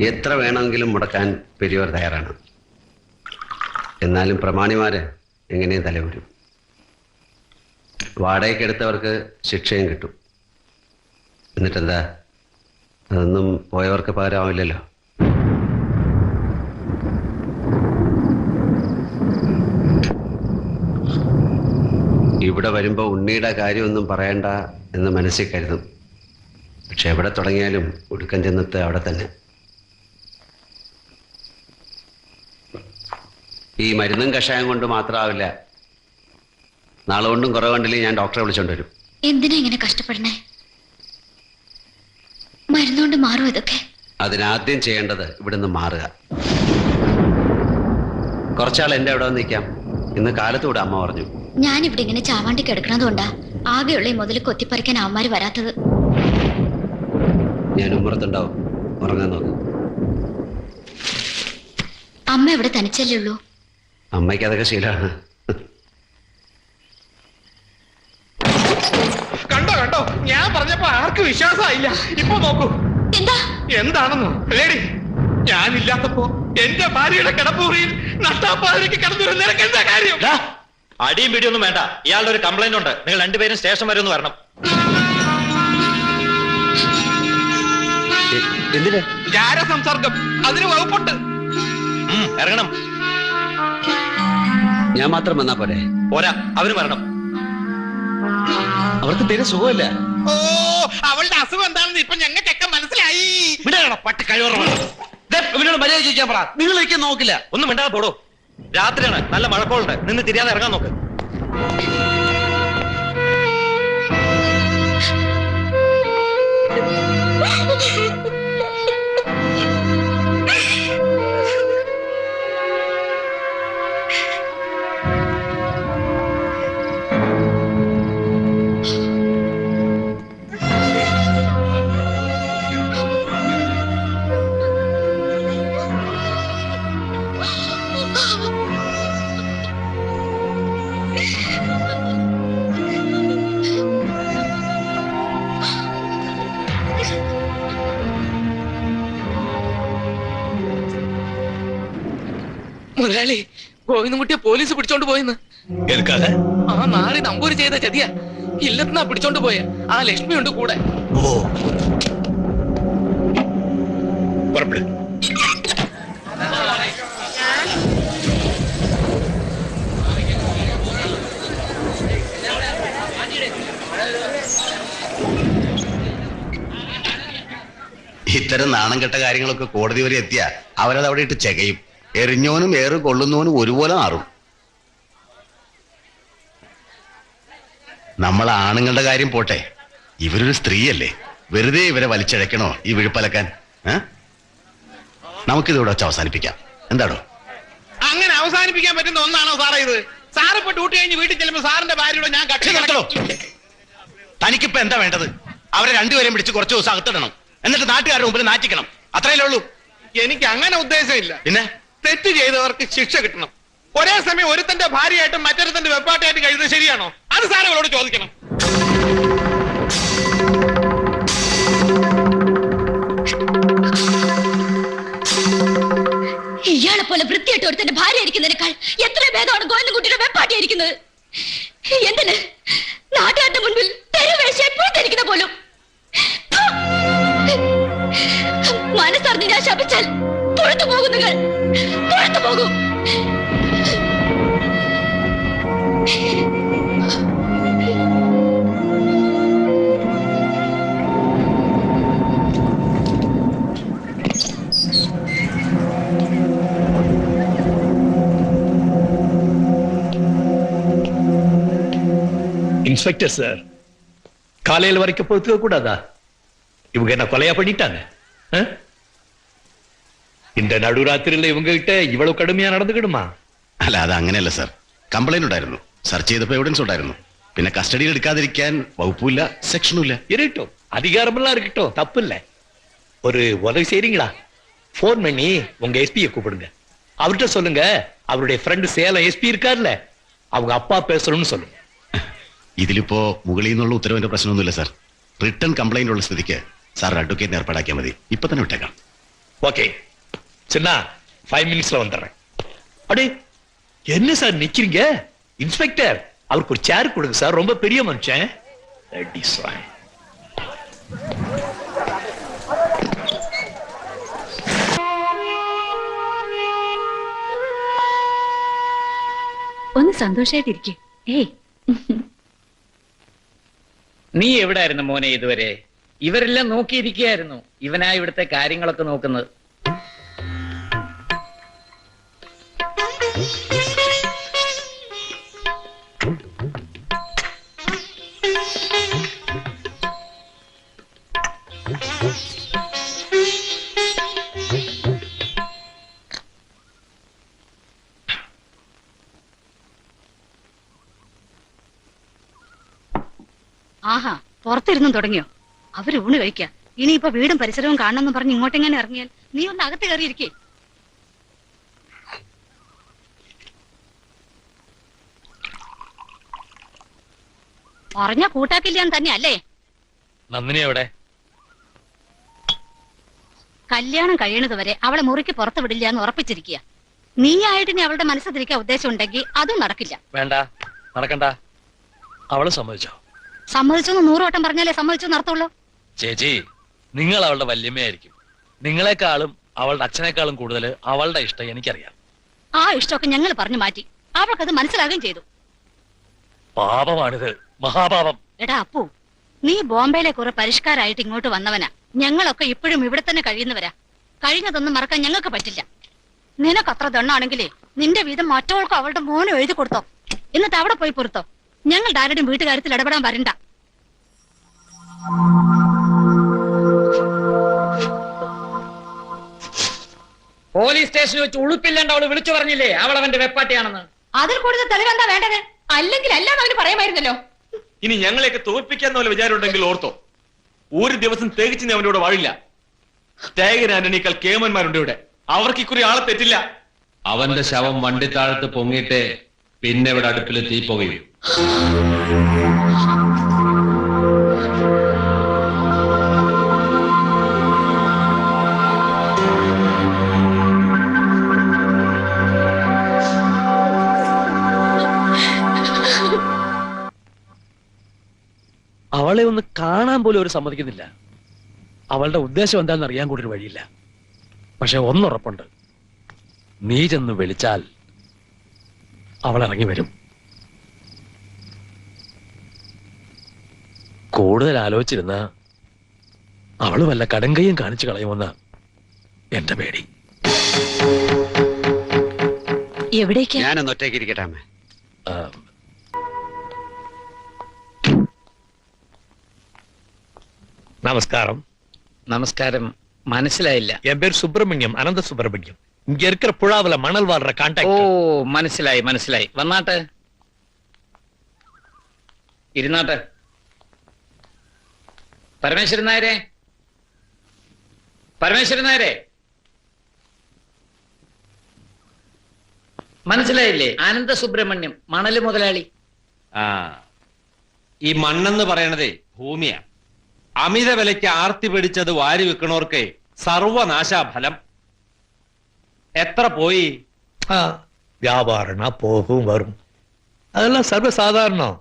എത്ര വേണമെങ്കിലും മുടക്കാൻ പെരിയവർ തയ്യാറാണ്. എന്നാലും പ്രമാണിമാര് എങ്ങനെയും തലവരും വാടകയ്ക്കെടുത്തവർക്ക് ശിക്ഷയും കിട്ടും. എന്നിട്ടെന്താ? അതൊന്നും പോയവർക്ക് പകരമാവില്ലല്ലോ ഇവിടെ വരുമ്പോൾ ഉണ്ണിയുടെ കാര്യമൊന്നും പറയണ്ട എന്ന് മനസ്സിൽ കരുതും. പക്ഷെ എവിടെ തുടങ്ങിയാലും ഒടുക്കം ചെന്നത്ത് അവിടെ തന്നെ. ഈ മരുന്നും കഷായം കൊണ്ട് മാത്രമാവില്ല നാളെ കൊണ്ടും കുറെ കണ്ടില്ലേ ഞാൻ ഡോക്ടറെ വിളിച്ചോണ്ട് വരും. എന്തിനാ ഇങ്ങനെ കഷ്ടപ്പെടണേ? മരുന്നുകൊണ്ട് മാറും ഇതൊക്കെ? അതിനാദ്യം ചെയ്യേണ്ടത് ഇവിടുന്ന് മാറുക. കുറച്ചാൾ എന്റെ അവിടെ നിൽക്കാം ഇന്ന് കാലത്തൂടെ അമ്മ പറഞ്ഞു. ഞാൻ ഞാനിവിടെ ഇങ്ങനെ ചാവാണ്ടി കിടക്കണതുകൊണ്ടാ ആകെയുള്ള ഈ മുതൽ കൊത്തിപ്പറിക്കാൻ അവന്മാര് വരാത്തത്. ഞാൻ ഉമ്മറത്തുണ്ടാവും. ഉറങ്ങാൻ നോക്കും. അമ്മ ഇവിടെ തനിച്ചല്ലേ ഉള്ളൂ. അമ്മയ്ക്ക് അതൊക്കെ ശീലമാണ് കണ്ടോ കണ്ടോ? ഞാൻ പറഞ്ഞപ്പോ ആർക്ക് വിശ്വാസമായില്ല. ഇപ്പൊ നോക്കൂ. എന്താ? എന്താണെന്നോ? ലേഡി ഞാനില്ലാത്തപ്പോ എന്റെ ഭാര്യയുടെ കിടപ്പുറിയിൽ നഷ്ടാപ്പാതിലേക്ക് കിടന്നു നിനക്ക് എന്താ കാര്യം? അടിയും പിടിയൊന്നും വേണ്ട. ഇയാളുടെ ഒരു കംപ്ലൈന്റ് ഉണ്ട്. നിങ്ങൾ രണ്ടുപേരും സ്റ്റേഷൻ വരെ ഒന്ന് വരണം. എന്തിനാ? ജാര സംസർഗം അതിന് വകുപ്പുണ്ട്. ഇറങ്ങണം. ഞാൻ മാത്രം വന്നാ പോരെ. പോരാ അവർ വരണം. അവർക്ക് തീരെ സുഖമില്ല. ഓ അവളുടെ അസുഖം എന്താണെന്ന് ഇപ്പൊ ഞങ്ങൾക്കൊക്കെ മനസ്സിലായി. വിടണം പട്ടി ഇവനോട് മര്യാദ ചോദിക്കാൻ പറ. നിങ്ങൾ എനിക്ക് നോക്കില്ല. ഒന്നും മിണ്ടാതെ പോടോ. രാത്രിയാണ്. നല്ല മഴക്കോളുണ്ട്. നിന്ന് തിരിയാതെ ഇറങ്ങാൻ നോക്ക്. മുതലാളി ഗോവിന്ദൻകുട്ടിയെ പോലീസ് പിടിച്ചോണ്ട് പോയെന്ന്. കേൾക്കാതെ ആ നാളെ നമ്പൂരി ചെയ്ത ചതിയ. ഇല്ലത്തുനിന്നാ പിടിച്ചോണ്ട് പോയ. ആ ലക്ഷ്മി ഉണ്ട് കൂടെ. ഓ. ഇത്തരം നാണം കെട്ട കാര്യങ്ങളൊക്കെ കോടതി വരെ എത്തിയ അവരത് അവിടെ ഇട്ട് ചെകയും. എറിഞ്ഞോനും ഏറ് കൊള്ളുന്നവനും ഒരുപോലെ മാറും. നമ്മൾ ആണുങ്ങളുടെ കാര്യം പോട്ടെ. ഇവരൊരു സ്ത്രീയല്ലേ. വെറുതെ ഇവരെ വലിച്ചഴക്കണോ ഈ വിഴുപ്പലക്കാൻ? നമുക്കിതോടെ വെച്ച് അവസാനിപ്പിക്കാം. എന്താണോ അങ്ങനെ അവസാനിപ്പിക്കാൻ പറ്റുന്ന ഒന്നാണോ സാറേ ഇത്? സാറ് ഇപ്പൊ ഡ്യൂട്ടി കഴിഞ്ഞ് വീട്ടിൽ ചെല്ലുമ്പോ സാറിന്റെ ഭാര്യയോട് ഞാൻ കക്ഷി നടത്തണോ. തനിക്കിപ്പോ എന്താ വേണ്ടത്? അവരെ രണ്ടുപേരെയും പിടിച്ച് കുറച്ച് ദിവസം അകത്തിടണം. എന്നിട്ട് നാട്ടുകാരുടെ മുമ്പിൽ നാറ്റിക്കണം. അത്രയല്ലേ ഉള്ളൂ. എനിക്ക് അങ്ങനെ ഉദ്ദേശമില്ല. പിന്നെ? തെറ്റ് ചെയ്തവർക്ക് ശിക്ഷ കിട്ടണം. ഒരേ സമയം ഒരുത്തന്റെ ഭാര്യയായിട്ടും മറ്റൊരുത്തന്റെ വെപ്പാട്ടായിട്ടും കഴിയുന്നത് ശരിയാണോ? അത് സാറ് ചോദിക്കണം. ഇയാളെ പോലെ വൃത്തിയായിട്ട് ഒരുത്തന്റെ ഭാര്യ ഇരിക്കുന്നതിനേക്കാൾ എത്ര ഭേദമാണ് ഗോവിന്ദൻകുട്ടിയുടെ വെപ്പാട്ടിയിരിക്കുന്നത് എന്തിന്? നാട്ടുകാരുടെ മുൻപിൽ തെരുവേശയെ പൂത്തിരിക്കുന്ന പോലും. മനസ്സറിഞ്ഞ് ഞാൻ ശപിച്ചാൽ പുറത്തു പോകും നിങ്ങൾ പുറത്തു പോകും இன்ஸ்பெக்டர் சார் காலையில வரைக்கும் பொறுத்துக்க கூடாதா இவங்க என்ன கொலையா பண்ணிட்டாங்க ஆ? இந்த நடுராத்திரியில இவங்க கிட்ட இவ்வளவு கடுமையா நடந்துக்கிடுமா അല്ല അത് അങ്ങനെയല്ല സാർ കംപ്ലൈന്റ് ഉണ്ടായിരുന്നു സെർച്ച് ചെയ്തപ്പോ എവിഡൻസ് ഉണ്ടായിരുന്നു പിന്നെ കസ്റ്റഡിയിൽ എടുക്കാതിരിക്കാൻ വകുപ്പില്ല സെക്ഷനും ഇല്ല இருக்கட்டும் அதிகாரமெல்லாம் இருக்கட்டும் தப்பு இல்ல ஒரு உதவி செய்றீங்களா போன் பண்ணி உங்க எஸ்பியை கூப்பிடுங்க அவர்கிட்ட சொல்லுங்க அவருடைய ஃப்ரெண்ட் சேலம் எஸ்பி இருக்கார்ல அவங்க அப்பா பேசணும்னு சொல்லுங்க ഇതിലിപ്പോ മുകളിൽ നിന്നുള്ള ഉത്തരവിന്റെ പ്രശ്നമൊന്നുമില്ല സാർ റിട്ടേൺ കംപ്ലൈന്റ് ഉള്ള സ്ഥിതിക്ക് സാർ അഡ്വക്കേറ്റിന് ഏർപ്പാടാക്കിയാൽ മതി ഇപ്പൊ തന്നെ വിട്ടേക്കാം ஓகே சின்ன ஃபைவ் மினிட்ஸ்ல வந்துடுறேன் அடே என்ன சார் நிக்கிறீங்க இன்ஸ்பெக்டர் அவருக்கு ஒரு சேர் கொடுங்க சார் ரொம்ப பெரிய மனுஷன் That is fine. ഒന്ന് സന്തോഷായിട്ടിരിക്കെ ഏയ് നീ എവിടായിരുന്നു മോനെ ഇതുവരെ ഇവരെല്ലാം നോക്കിയിരിക്കുകയായിരുന്നു ഇവനാ ഇവിടുത്തെ കാര്യങ്ങളൊക്കെ നോക്കുന്നത് പുറത്തിരുന്നും തുടങ്ങിയോ? അവർ ഊണ് കഴിക്ക. ഇനിയിപ്പോ വീടും പരിസരവും കാണണമെന്ന് പറഞ്ഞ് ഇങ്ങോട്ടെങ്ങനെ ഇറങ്ങിയാൽ? നീ ഒന്ന് അകത്ത് കയറിയിരിക്കേ. പറഞ്ഞ കൂട്ടാക്കില്ല തന്നെയല്ലേ? നന്ദിനി എവിടെ? കല്യാണം കഴിയണത് വരെ അവളെ മുറിക്ക് പുറത്ത് വിടില്ല എന്ന് ഉറപ്പിച്ചിരിക്കുക നീ ആയിട്ട് ഇനി അവളുടെ മനസ്സിൽ തിരിക്കാൻ ഉദ്ദേശം ഉണ്ടെങ്കിൽ അതും നടക്കില്ല. വേണ്ട നടക്കണ്ട. അവൾ സമ്മതിച്ചോ? സമ്മതിച്ചെന്ന് നൂറുവട്ടം പറഞ്ഞാലേ സമ്മതിച്ചു നടത്തുള്ളൂ. ചേച്ചി നിങ്ങൾ അവളുടെ വല്യമ്മയായിരിക്കും. നിങ്ങളെക്കാളും അവളുടെ അച്ഛനേക്കാളും കൂടുതൽ അവളുടെ ഇഷ്ടം എനിക്കറിയാം. ആ ഇഷ്ടമൊക്കെ ഞങ്ങൾ പറഞ്ഞു മാറ്റി. അവൾക്കത് മനസ്സിലാകുകയും ചെയ്തു. പാപമാണിത്. മഹാപാപം. എടാ അപ്പു നീ ബോംബെയിലെ കുറെ പരിഷ്കാരായിട്ട് ഇങ്ങോട്ട് വന്നവനാ. ഞങ്ങളൊക്കെ ഇപ്പോഴും ഇവിടെ തന്നെ കഴിയുന്നവരാ. കഴിഞ്ഞതൊന്നും മറക്കാൻ ഞങ്ങൾക്ക് പറ്റില്ല. നിനക്കത്ര ദണ്ണാണെങ്കിലേ നിന്റെ വീതം മറ്റവൾക്കും അവളുടെ മോനും എഴുതി കൊടുത്തോ. എന്നിട്ട് അവിടെ പോയി പൊറുത്തോ. ഞങ്ങളുടെ ആരുടെയും വീട്ടുകാര്യത്തിൽ ഇടപെടാൻ വരണ്ട. പോലീസ് സ്റ്റേഷനിൽ വെച്ച് ഉളുപ്പില്ലാണ്ട് അവൾ വിളിച്ചു പറഞ്ഞില്ലേ? അവൾ അവന്റെ വെപ്പാട്ടിയാണെന്ന്. അതിൽ കൂടുതൽ തെളിവെന്താ വേണ്ടത്? അല്ലെങ്കിൽ എല്ലാം അവന് പറയാമായിരുന്നല്ലോ. ഇനി ഞങ്ങളെയൊക്കെ തോൽപ്പിക്കാന്ന് പോലെ വിചാരമുണ്ടെങ്കിൽ ഓർത്തോ. ഒരു ദിവസം തേകിച്ച് നീ അവനോട് വാഴില്ല. ടൈഗർ ആന്റണിക്കാൾ കേമന്മാരുണ്ട് ഇവിടെ. അവർക്ക് ഇക്കുറി ആളെ തെറ്റില്ല. അവന്റെ ശവം വണ്ടിത്താഴത്ത് പൊങ്ങിയിട്ട് പിന്നെ ഇവിടെ അടുപ്പിൽ തീ പുകയും. അവളെ ഒന്ന് കാണാൻ പോലും അവർ സമ്മതിക്കുന്നില്ല. അവളുടെ ഉദ്ദേശം എന്താണെന്ന് അറിയാൻ കൂടി ഒരു വഴിയില്ല. പക്ഷെ ഒന്നുറപ്പുണ്ട്. നീ ചെന്ന് വിളിച്ചാൽ അവൾ ഇറങ്ങി വരും. കൂടുതൽ ആലോചിച്ചിരുന്ന അവള് വല്ല കടുങ്കയും കാണിച്ചു കളയുമെന്ന് എന്റെ പേടി എവിടേക്കാ ഞാനൊന്ന് ഒറ്റയ്ക്ക് ഇരിക്കട്ടെ അമ്മേ ആ, நமஸ்காரம் നമസ്കാരം മനസ്സിലായില്ല என் பேர் சுப்பிரமணியம் அனந்த சுப்பிரமணியம் இங்க இருக்கிற புழாவுல மணல் வாழ்ற ഓ கான்டாக்ட் മനസ്സിലായി മനസ്സിലായി വന്നാട്ടെ ഇരുന്നാട്ടെ പരമേശ്വരൻ നായരെ പരമേശ്വരൻ നായരെ മനസ്സിലായില്ലേ ആനന്ദ സുബ്രഹ്മണ്യം മണല് മുതലാളി ആ ഈ മണ്ണെന്ന് പറയണതേ ഭൂമിയാ അമിത വിലയ്ക്ക് ആർത്തി പിടിച്ചത് വാരി വെക്കണോർക്ക് സർവനാശാഫലം എത്ര പോയി வியாபாரம்னா போகும் வரும் அதெல்லாம் சர்வ சாதாரணம்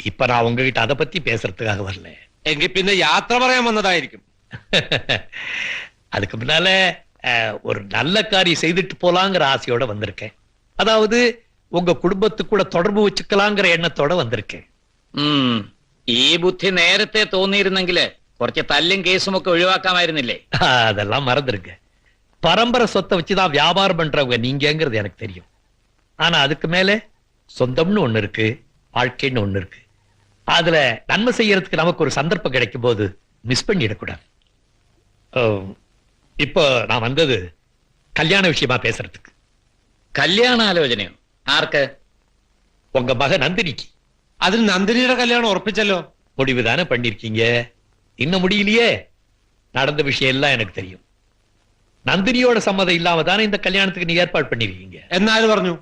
இப்ப நான் உங்ககிட்ட அதை பத்தி பேசுறதுக்காக வரல എങ്കിൽ பின்ன യാത്ര പറയാൻ வந்ததாயிருக்கும் அதுக்கு முன்னால ஒரு நல்ல காரியம் செய்துட்டு போலாங்கிற ஆசையோட வந்திருக்கேன் அதாவது உங்க குடும்பத்து கூட தொடர்பு வச்சுக்கலாங்கிற எண்ணத்தோட வந்திருக்கேன் ഈ ബുദ്ധി നേരത്തെ തോന്നിയിരുന്നെങ്കില് കുറച്ച് തല്ലും കേസും ഒക്കെ ഒഴിവാക്കാമായിരുന്നില്ലേ? அதெல்லாம் மறந்துருங்க பரம்பரை சொத்தை வச்சுதான் வியாபாரம் பண்றவங்க நீங்கங்கிறது எனக்கு தெரியும் ஆனா அதுக்கு மேல சொந்தம்னு ஒண்ணு இருக்கு வாழ்க்கைன்னு ஒண்ணு இருக்கு அதுல நன்மை செய்யறதுக்கு நமக்கு ஒரு சந்தர்ப்பம் கிடைக்கும் போது மிஸ் பண்ணிடக்கூடாது அஹ், இப்போ நான் வந்தது கல்யாண விஷயமா பேசுறதுக்கு കല്യാണാലോചനയോ ആർക്ക് உங்க மக நந்தினிக்கு അതിന് നന്ദിനിയുടെ കല്യാണം ഉറപ്പിച്ചല്ലോ முடிவு தானே பண்ணிருக்கீங்க இன்னும் முடியலையே நடந்த விஷயம் எல்லாம் எனக்கு தெரியும் நந்தினியோட சம்மதம் இல்லாம தானே இந்த கல்யாணத்துக்கு நீ ஏற்பாடு பண்ணிருக்கீங்க എന്നാല് പറഞ്ഞു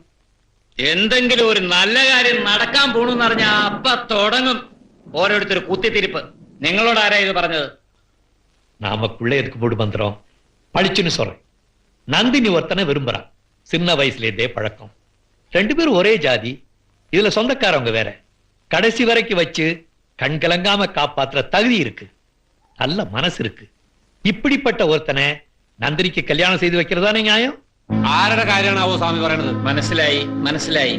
എന്തെങ്കിലും ഒരു നല്ല കാര്യം നടക്കാൻ പോണെന്ന് പറഞ്ഞാ അപ്പ തുടങ്ങും ഓരോരുത്തർ കുത്തിത്തിരിപ്പ് നിങ്ങളോട് ആരാ ഇത് പറഞ്ഞത് நாமக்குள்ள எதுக்கு போடு மந்திரம் படிச்சுன்னு சொல்றேன் நந்தினி ஒருத்தனை விரும்புறான் சின்ன வயசுல இருந்தே பழக்கம் ரெண்டு பேரும் ஒரே ஜாதி இதுல சொந்தக்காரவங்க வேற கடைசி வரைக்கும் வச்சு கண் கலங்காம காப்பாத்துற தகுதி இருக்கு நல்ல மனசு இருக்கு இப்படிப்பட்ட ஒருத்தனை நந்தினிக்கு கல்யாணம் செய்து வைக்கிறதானே நியாயம் ആരുടെ കാര്യമാണാവോ സ്വാമി പറയണത് മനസ്സിലായി മനസ്സിലായി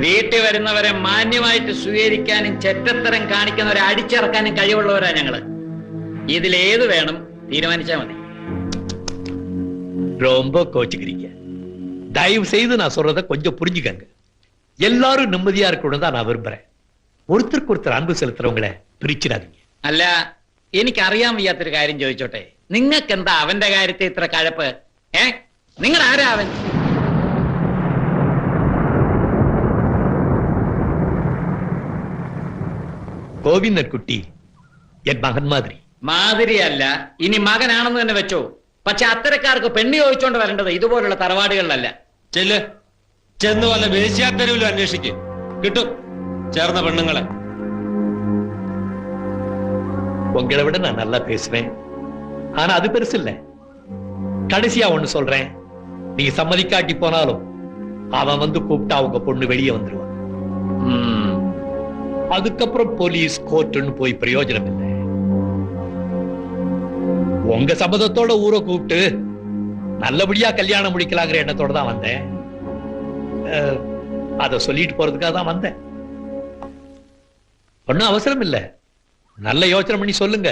വീട്ടിൽ വരുന്നവരെ മാന്യമായിട്ട് സ്വീകരിക്കാനും ചെറ്റത്തരം കാണിക്കുന്നവരെ അടിച്ചിറക്കാനും കഴിവുള്ളവരാ ഞങ്ങള് ഇതിലേത് വേണം തീരുമാനിച്ചാ മതി ரொம்ப கோச்சுக்கிறீங்க தயவு செய்து நான் சொல்றத கொஞ்சம் புரிஞ்சுக்கங்க எல்லாரும் நிம்மதியா இருக்கணும் தான் நான் விரும்புறேன் ஒருத்தருக்கு ஒருத்தர் அன்பு செலுத்துறவங்கள பிரிச்சிடாதீங்க അല്ല എനിക്കറിയാൻ വയ്യാത്തൊരു കാര്യം ചോദിച്ചോട്ടെ നിങ്ങൾക്ക് എന്താ അവന്റെ കാര്യത്തിൽ ഇത്ര കഴപ്പ് ഏ നിങ്ങൾ ആരാ അവൻ கோவிந்தன் குட்டி என் மகன் மாதிரி മാതിരിയല്ല ഇനി മകനാണെന്ന് തന്നെ വെച്ചോ പക്ഷെ അത്തരക്കാർക്ക് പെണ്ണ് ചോദിച്ചോണ്ട് വരേണ്ടത് ഇതുപോലുള്ള തറവാടുകളിലല്ല ചെല്ല് ചെന്ന് വല്ല വേശ്യാത്തെരുവിലും അന്വേഷിക്ക് കിട്ടും ചേർന്ന പെണ്ണുങ്ങളെ உங்களை விட நான் நல்லா பேசுவேன் ஆனா அது பெருசு இல்ல கடைசியா ஒண்ணு சொல்றேன் நீங்க சம்மதிக்காட்டி போனாலும் அவன் வந்து கூப்பிட்டா உங்க பொண்ணு வெளியே வந்துருவான் ഉം. அதுக்கப்புறம் போலீஸ் கோர்ட்டுன்னு போய் பிரயோஜனம் இல்லை உங்க சம்மதத்தோட ஊரை கூப்பிட்டு நல்லபடியா கல்யாணம் முடிக்கலாங்கிற எண்ணத்தோட தான் வந்தேன் அஹ், அத சொல்லிட்டு போறதுக்காக தான் வந்தேன் ஒன்னும் அவசரம் இல்ல நல்ல யோசனை பண்ணி சொல்லுங்க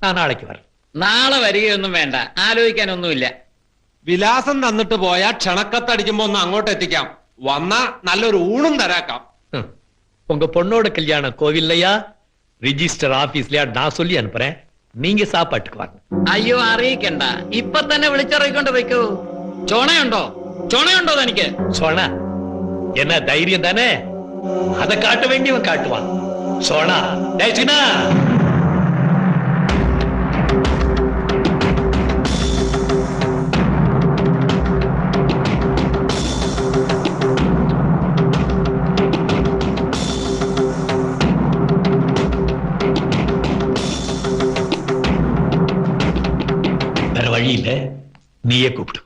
நான் நாளைக்கு வரேன் നാളെ വരികയൊന്നും വേണ്ട ആലോചിക്കാനൊന്നുമില്ല വിലാസം തന്നിട്ട് പോയാൽ ക്ഷണക്കത്തടിക്കുമ്പോ ഒന്ന് അങ്ങോട്ട് എത്തിക്കാം വന്നാ നല്ലൊരു ഊണും തരാക്കാം ஹம். உங்க பொண்ணோட கல்யாணம் கோவில்லையா ரிஜிஸ்டர் ஆபீஸ்லயா நான் சொல்லி அனுப்புறேன் நீங்க சாப்பாட்டுக்கு வாங்க അയ്യോ അറിയിക്കണ്ട ഇപ്പൊ തന്നെ വിളിച്ചിറക്കിക്കൊണ്ട് വെക്കൂ ചുണയുണ്ടോ ചുണയുണ്ടോ തനിക്ക് சோனா என்ன தைரியம் தானே அதை காட்ட வேண்டியவன் காட்டுவான் சோனா டேய் வேற വഴിയില്ല നീയെ കൂപ്പിടും.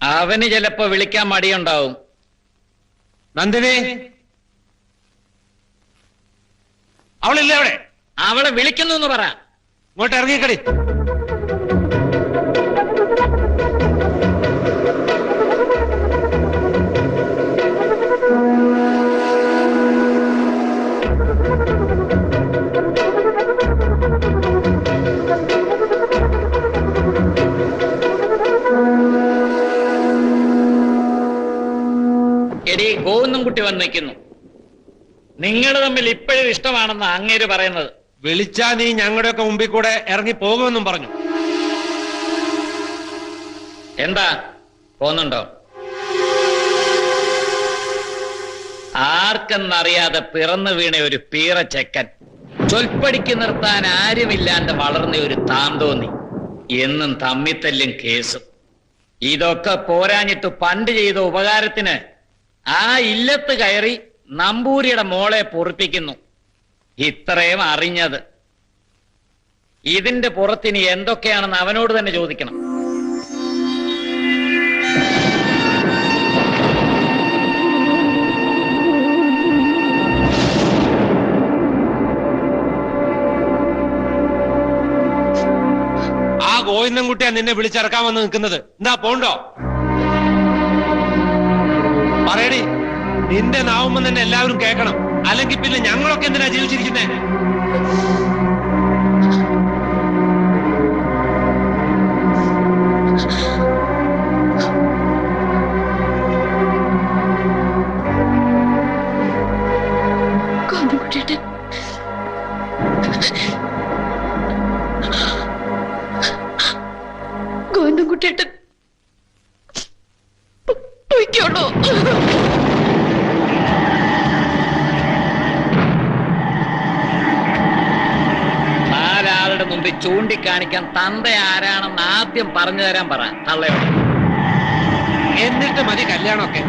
അവന് ചിലപ്പോ വിളിക്കാൻ മടിയുണ്ടാവും. നന്ദിനി! അവളില്ല അവിടെ? അവളെ വിളിക്കുന്നു പറ. ഇങ്ങോട്ട് ഇറങ്ങിക്കടി. ഇപ്പോഴും അങ്ങേര് പറയുന്നത്. വിളിച്ചാ നീ ഞങ്ങളുടെയൊക്കെ മുമ്പിൽ കൂടെ ഇറങ്ങി പോകുമെന്നും പറഞ്ഞു. എന്താ? പോന്നുണ്ടോ ആർക്കെന്നറിയാതെ പിറന്നു വീണ ഒരു പീറ ചെക്കൻ ചൊൽപ്പടിക്ക് നിർത്താൻ ആരുമില്ലാണ്ട് വളർന്ന ഒരു താന്തോന്നി. എന്നും തമ്മിത്തല്ലും കേസും. ഇതൊക്കെ പോരാഞ്ഞിട്ട് പണ്ട് ചെയ്ത ഉപകാരത്തിന് ആ ഇല്ലത്ത് കയറി നമ്പൂരിയുടെ മോളെ പൊറിപ്പിക്കുന്നു. ഇത്രയും അറിഞ്ഞത്. ഇതിന്റെ പുറത്തിനി എന്തൊക്കെയാണെന്ന് അവനോട് തന്നെ ചോദിക്കണം. ആ ഗോവിന്ദൻകുട്ടിയാ നിന്നെ വിളിച്ചിറക്കാൻ വന്ന് നിൽക്കുന്നത്. എന്താ പോണ്ടോ? പറയടി നിന്റെ നാവുമ്പോ തന്നെ എല്ലാവരും കേൾക്കണം. അല്ലെങ്കിൽ പിന്നെ ഞങ്ങളൊക്കെ എന്തിനാ ജീവിച്ചിരിക്കുന്നേ? ചൂണ്ടിക്കാണിക്കാൻ തന്ത ആരാണെന്ന് ആദ്യം പറഞ്ഞു തരാൻ പറ തള്ളയോട്. എന്നിട്ട് മതി കല്യാണമൊക്കെ.